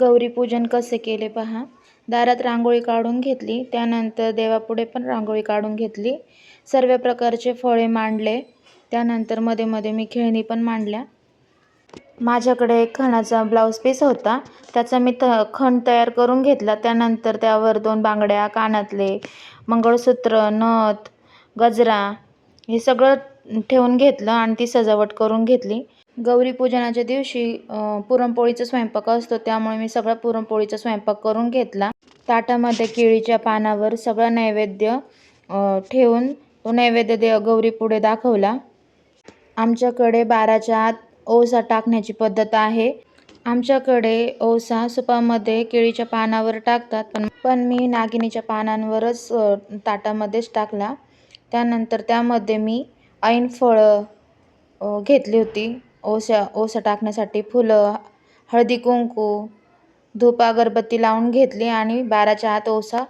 गौरीपूजन कसे केले पहा. दारात रांगोळी काढून घेतली. त्यानंतर देवापुढे पण रांगोळी काढून घेतली. सर्व प्रकारचे फळे मांडले. त्यानंतरमध्ये मध्ये मी खेळणी पण मांडल्या. माझ्याकडे एक खणाचा ब्लाऊज पीस होता. त्याचा मी त खण तयार करून घेतला. त्यानंतर त्यावर दोन बांगड्या कानातले मंगळसूत्र नथ गजरा हे सगळं ठेवून घेतलं आणि ती सजावट करून घेतली. गौरी पूजनाच्या दिवशी पुरणपोळीचा स्वयंपाक असतो. त्यामुळे मी सगळा पुरणपोळीचा स्वयंपाक करून घेतला. ताटामध्ये केळीच्या पानावर सगळा नैवेद्य ठेवून तो नैवेद्य दे गौरीपुढे दाखवला. आमच्याकडे बाराच्या आत ओसा टाकण्याची पद्धत आहे. आमच्याकडे ओसा सुपामध्ये केळीच्या पानावर टाकतात पण पण मी नागिनीच्या पानांवरच ताटामध्येच टाकला. त्यानंतर त्यामध्ये मी ऐन फळं घेतली होती. ओशा ओसा टाकण्यासाठी फुलं हळदी कुंकू धूप अगरबत्ती लावून घेतली आणि बाराच्या आत ओसा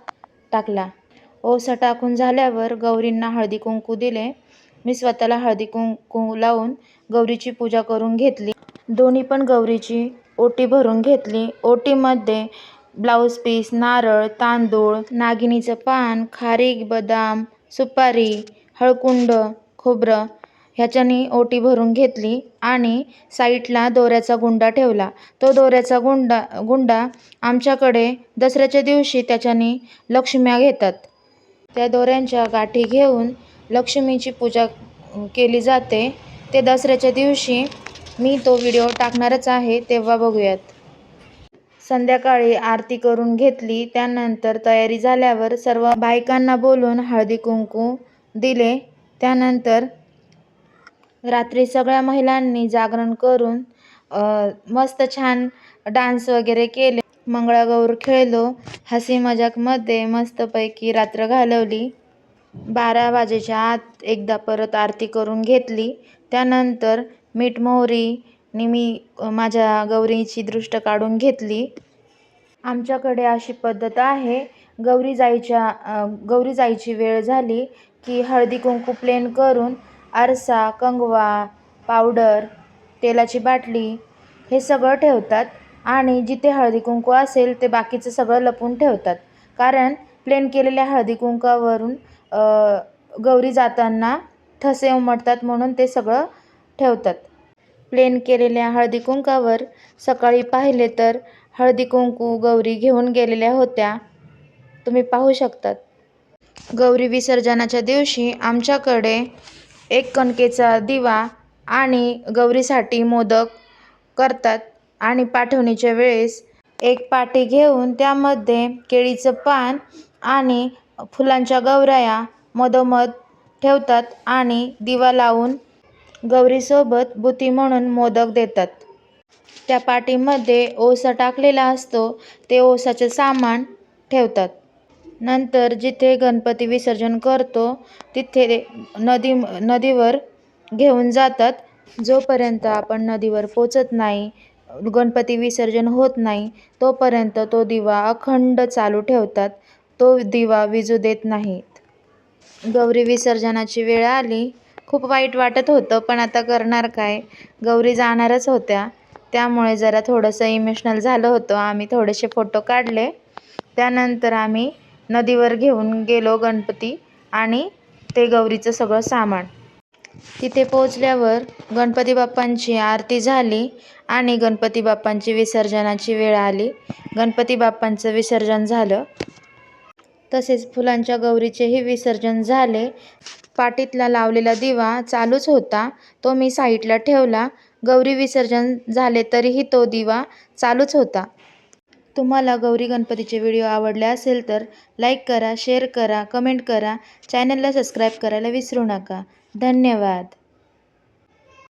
टाकला. ओसा टाकून झाल्यावर गौरींना हळदी कुंकू दिले. मी स्वतःला हळदी कुंकू लावून गौरीची पूजा करून घेतली. दोन्ही पण गौरीची ओटी भरून घेतली. ओटीमध्ये ब्लाऊज पीस नारळ तांदूळ नागिनीचं पान खारीक बदाम सुपारी हळकुंड खोबरं ह्याच्यानी ओटी भरून घेतली आणि साईडला दोऱ्याचा गुंडा ठेवला. तो दोऱ्याचा गुंडा गुंडा आमच्याकडे दसऱ्याच्या दिवशी त्याच्यानी लक्ष्म्या घेतात. त्या दोऱ्यांच्या गाठी घेऊन लक्ष्मीची पूजा केली जाते. ते दसऱ्याच्या दिवशी मी तो व्हिडिओ टाकणारच आहे तेव्हा बघूयात. संध्याकाळी आरती करून घेतली त्यानंतर तयारी झाल्यावर सर्व बायकांना बोलून हळदी कुंकू दिले. त्यानंतर रात्री सगळ्या महिलांनी जागरण करून मस्त छान डान्स वगैरे केले. मंगळागौर खेळलो. हसी मजाकमध्ये मस्तपैकी रात्र घालवली. बारा वाजेच्या आत एकदा परत आरती करून घेतली. त्यानंतर मीठ मोहरीने मी माझ्या गौरीची दृष्ट काढून घेतली. आमच्याकडे अशी पद्धत आहे. गौरी जायच्या गौरी जायची वेळ झाली की हळदी कुंकू प्लेन करून आरसा कंगवा पावडर तेलाची बाटली हे सगळं ठेवतात आणि जिथे हळदी कुंकू असेल ते बाकीचं सगळं लपून ठेवतात. कारण प्लेन केलेल्या हळदी कुंकावरून गौरी जाताना ठसे उमटतात म्हणून ते सगळं ठेवतात. प्लेन केलेल्या हळदी कुंकावर सकाळी पाहिले तर हळदी कुंकू गौरी घेऊन गेलेल्या होत्या. तुम्ही पाहू शकतात. गौरी विसर्जनाच्या दिवशी आमच्याकडे एक कणकेचा दिवा आणि गौरीसाठी मोदक करतात. आणि पाठवणीच्या वेळेस एक पाटी घेऊन त्यामध्ये केळीचं पान आणि फुलांच्या गौराया मधोमध ठेवतात आणि दिवा लावून गौरीसोबत बुती म्हणून मोदक देतात. त्या पाटीमध्ये ओसा टाकलेला असतो. ते ओसाचे सामान ठेवतात. नंतर जिथे गणपती विसर्जन करतो तिथे नदी नदीवर घेऊन जातात. जोपर्यंत आपण नदीवर पोचत नाही गणपती विसर्जन होत नाही तोपर्यंत तो दिवा अखंड चालू ठेवतात. तो दिवा विजू देत नाहीत. गौरी विसर्जनाची वेळ आली. खूप वाईट वाटत होतं पण आता करणार काय? गौरी जाणारच होत्या. त्यामुळे जरा थोडंसं इमोशनल झालं होतं. आम्ही थोडेसे फोटो काढले. त्यानंतर आम्ही नदीवर घेऊन गेलो गणपती आणि ते गौरीचं सगळं सामान. तिथे पोचल्यावर गणपती बाप्पांची आरती झाली आणि गणपती बाप्पांची विसर्जनाची वेळ आली. गणपती बाप्पांचं विसर्जन झालं. तसेच फुलांच्या गौरीचेही विसर्जन झाले. पाटीतला लावलेला दिवा चालूच होता. तो मी साईडला ठेवला. गौरी विसर्जन झाले तरीही तो दिवा चालूच होता. तुम्हाला गौरी गणपतीचे व्हिडिओ आवडले असेल तर लाईक करा शेअर करा कमेंट करा. चॅनलला सबस्क्राईब करायला विसरू नका. धन्यवाद.